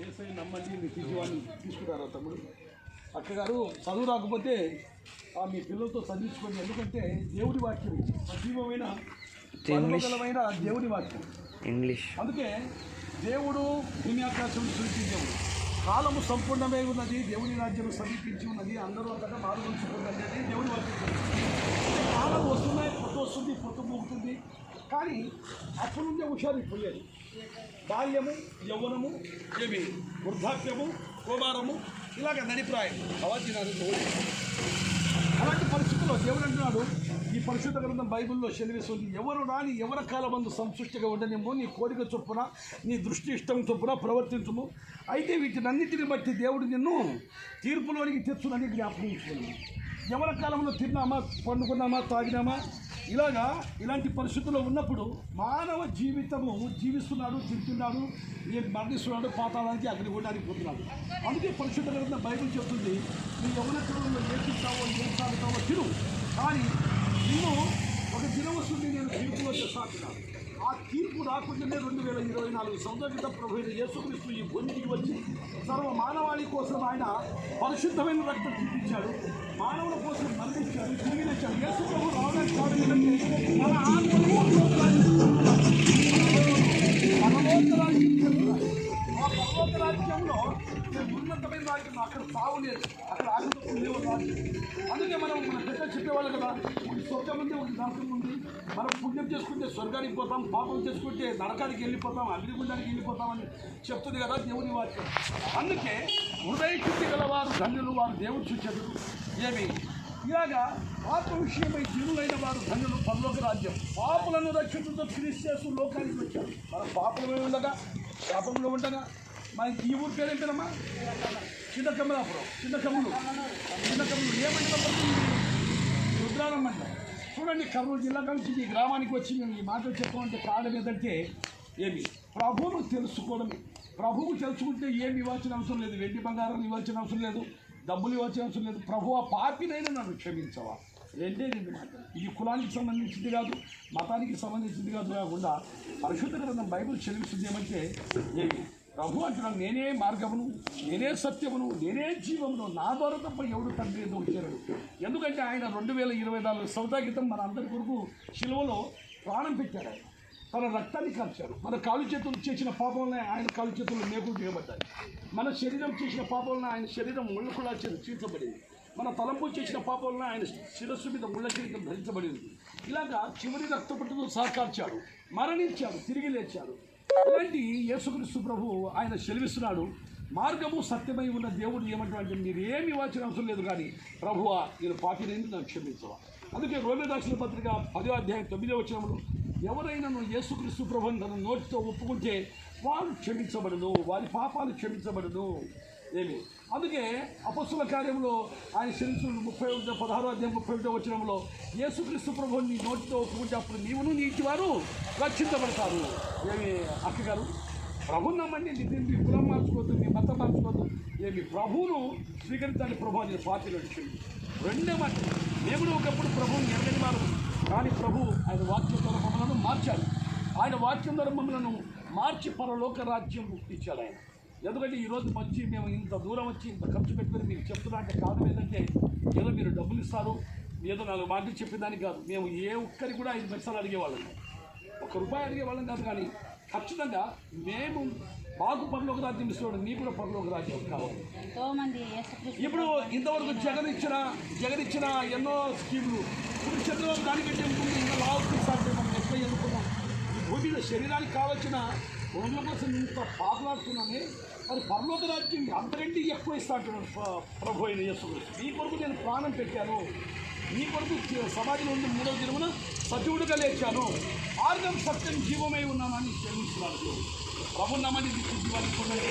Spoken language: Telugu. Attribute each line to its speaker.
Speaker 1: ఏసై నమ్మండి మీ తీసివాడిని తీసుకున్నారా తమ్ముడు? అక్కగారు చదువు రాకపోతే ఆ మీ పిల్లలతో చదివించుకోండి. ఎందుకంటే దేవుడి వాక్యం సజీవమైన పరలోకలమైన దేవుడి వాక్యం.
Speaker 2: ఇంగ్లీష్.
Speaker 1: అందుకే దేవుడు భూమి ఆకాశం సృష్టి దేవుడు కాలము సంపూర్ణమై ఉన్నది దేవుని రాజ్యం సమీపించి ఉన్నది అందరూ అంతటా మారు ఉంచుకుంటుంది అనేది దేవుడి వాక్యం కాలం వస్తున్నాయి పొత్తు వస్తుంది పొత్తు మూగుతుంది. కానీ అప్పుడు ఉండే హుషారు పోయేది బాల్యము యవ్వనము ఏమి? వృద్ధాప్యము కుమారము ఇలాగ నడిప్రాయం. అవధినారు అలాంటి పరిస్థితుల్లో దేవుడు అంటున్నాడు ఈ పరిశుద్ధ గ్రంథం బైబిల్లో సెలవిస్తుంది ఎవరు రాని ఎవరి కాలమందు సంతృష్టిగా ఉండనేమో నీ కోరిక చొప్పున నీ దృష్టి ఇష్టం చొప్పున ప్రవర్తించము. అయితే వీటినన్నిటిని బట్టి దేవుడు నిన్ను తీర్పులోనికి తెచ్చునని జ్ఞాపకం ఎవరి కాలంలో తిన్నామా పండుకున్నామా తాగినామా? ఇలాగా ఇలాంటి పరిస్థితుల్లో ఉన్నప్పుడు మానవ జీవితము జీవిస్తున్నాడు తింటున్నాడు నేను మరణిస్తున్నాడు పాతాళానికి అగ్నిగుండానికి పోతున్నాడు. అందుకే పరిశుద్ధ గ్రంథం బైబిల్ చెప్తుంది నీ యవన కాలంలో ఏం తింటావో ఏం తాగుతావో తిను. కానీ నిన్ను ఒక దినం వస్తుంది నేను జీవితంలో సాగుతున్నాను తీర్పు రాకుండానే రెండు వేల ఇరవై నాలుగు సంవత్సరాల ప్రభు యేసుక్రీస్తు ఈ భూమికి వచ్చి సర్వ మానవాళి కోసం ఆయన పరిశుద్ధమైన రక్తం చూపించాడు. మానవుల కోసం మరణించాడు తిరిగి తెచ్చాడు యేసు ప్రభు రావడానికి కారణం ఏంటంటే ఆ ఉన్నతమైన రాజ్యం అక్కడ సావు లేదు అక్కడ ఆశతో లేవు రాజ్యం అందుకే మనం మన పెద్ద చెప్పేవాళ్ళు కదా ఒక స్వర్గం ఉంది ఒక ఉంది మనం పుణ్యం చేసుకుంటే స్వర్గానికి పోతాం పాపం చేసుకుంటే నరకానికి వెళ్ళిపోతాం అగ్నిగుండానికి వెళ్ళిపోతామని చెప్తుంది కదా దేవుని వాక్యం. అందుకే హృదయ శుద్ధి గలవారు ధన్యులు వారు దేవుడు చూచారు ఏమి? ఇలాగా ఆత్మ విషయమై జీవులైన వారు ధన్యులు పరలోక రాజ్యం. పాపులను రక్షించుతో క్రీస్తు లోకానికి వచ్చారు. మన పాపలమే ఉండగా పాపంలో ఉండగా మనకి ఈ ఊరి పేరు ఏంటమ్మా చిన్న కమలాపురం చిన్న కమ్ములు చిన్న కమ్ములు ఏ మండలం రుద్రారం మండలం చూడండి కర్నూలు జిల్లా కలిసి ఈ గ్రామానికి వచ్చి మేము ఈ మాటలు చెప్పమంటే కారణం ఏంటంటే ఏమి? ప్రభువును తెలుసుకోవడమే. ప్రభువు తెలుసుకుంటే ఏమి ఇవ్వాల్సిన అవసరం లేదు. వెండి బంగారం ఇవ్వాల్సిన అవసరం లేదు. డబ్బులు ఇవ్వాల్సిన అవసరం లేదు. ప్రభు ఆ పాపినైనా నన్ను క్షమించవా? రెండే రెండు మాటలు ఇది కులానికి సంబంధించింది కాదు మతానికి సంబంధించింది కాదు కాకుండా పరిశుద్ధ గ్రంథం బైబిల్ చెల్లిస్తుంది ఏమంటే ఏమి? ప్రభు అంటున్నాను నేనే మార్గమును నేనే సత్యమును నేనే జీవమును నా ద్వారా తప్ప ఎవడు తండ్రి ఎందుకు వచ్చారు ఎందుకంటే ఆయన రెండు వేల ఇరవై నాలుగు సౌదాగితం మన అందరి కొరకు శిలువలో ప్రాణం పెట్టాడు ఆయన. తన రక్తాన్ని కాల్చారు మన కాలు చేతులు చేసిన పాపంలో ఆయన కాలు చేతులు మేకులు దిగబడ్డాయి మన శరీరం చేసిన పాపంలో ఆయన శరీరం ముళ్ళ కూడా చీల్చబడింది. మన తలంపు చేసిన పాపంలో ఆయన శిరస్సు మీద ముళ్ళ కిరీటం ధరించబడింది. ఇలాగా చివరి రక్తపట్టుతో సహకార్చాడు మరణించాడు. తిరిగి లేచాడు. ఇలాంటి యేసుక్రీస్తు ప్రభు ఆయన సెలవిస్తున్నాడు మార్గము సత్యమై ఉన్న దేవుడు ఏమంటాడంటే మీరు ఏమి ఇవ్వాల్సిన అవసరం లేదు కానీ ప్రభువా నేను పాపినైంది నాకు క్షమించవా? అందుకే రోమిదాసుల పత్రిక పదో అధ్యాయం తొమ్మిదో వచ్చినప్పుడు ఎవరైనా యేసుక్రీస్తు ప్రభుని తన నోటితో ఒప్పుకుంటే వారు క్షమించబడదు వారి పాపాలు క్షమించబడదు ఏమి? అందుకే అపస్సుల కార్యంలో ఆయన శరీరం ముప్పై ఒకటి పదహారు అధ్యాయం ముప్పై ఒకటో వచ్చినంలో యేసుక్రీస్తు ప్రభుని నోటితో పూజ అప్పుడు నీవును నీటి వారు రక్షించబడతారు. ఏమి అక్కగారు ప్రభు నమ్మండి నీ దీన్ని కులం మార్చుకోవద్దు మీ మతం మార్చుకోవద్దు. ఏమి? ప్రభువును స్వీకరించాలి ప్రభు అని పార్టీలో నడిచింది రెండే మాట దేవుడు ఒకప్పుడు ప్రభువుని ఎరగని వారు కానీ ప్రభు ఆయన వాక్యం ద్వారా మమ్మలను మార్చాడు. ఆయన వాక్యం ద్వారా మమ్మలను మార్చి పరలోక రాజ్యం ఇచ్చాడు ఆయన. ఎందుకంటే ఈరోజు మంచి మేము ఇంత దూరం వచ్చి ఇంత ఖర్చు పెట్టుకుని మీకు చెప్తున్నా అంటే కారణం ఏంటంటే ఏదో మీరు డబ్బులు ఇస్తారు ఏదో నాలుగు మాటలు చెప్పేదానికి కాదు. మేము ఏ ఒక్కరికి కూడా ఐదు పైసలు అడిగేవాళ్ళం. ఒక్క రూపాయి అడిగేవాళ్ళం కాదు కానీ ఖచ్చితంగా మేము మాకు పరలోక రాజ్యం ఇస్తున్నాడు నీకు కూడా పరలోక రాజ్యం కావాలి.
Speaker 3: ఎంతో మంది యేసుక్రీస్తు
Speaker 1: ఇప్పుడు ఇంతవరకు జగన్ ఇచ్చిన జగన్ ఇచ్చిన ఎన్నో స్కీములు ఇప్పుడు చంద్రబాబు దానికంటే ముందు ఇంకా లావు తీసారంటే మనం ఎక్కువ ఎన్నుకున్నాం ఈ భూమి మీద శరీరానికి కావలసిన రోజుల కోసం ఇంత పాకులాడుతున్నామే. మరి పరలోక రాజ్యం అంతకంటే ఎక్కువ ఇస్తా అంటున్నాడు ప్రభు అయిన యేసుక్రీస్తు. నీ కొరకు నేను ప్రాణం పెట్టాను. నీ కొరకు జీ- సమాజంలో ఉన్న మూడవ దినమున సజీవుడుగా లేచాను. మార్గం సత్యం జీవమై ఉన్నానని చెల్లిస్తున్నాను ప్రభు నమ్మని జీవాన్ని పొందండి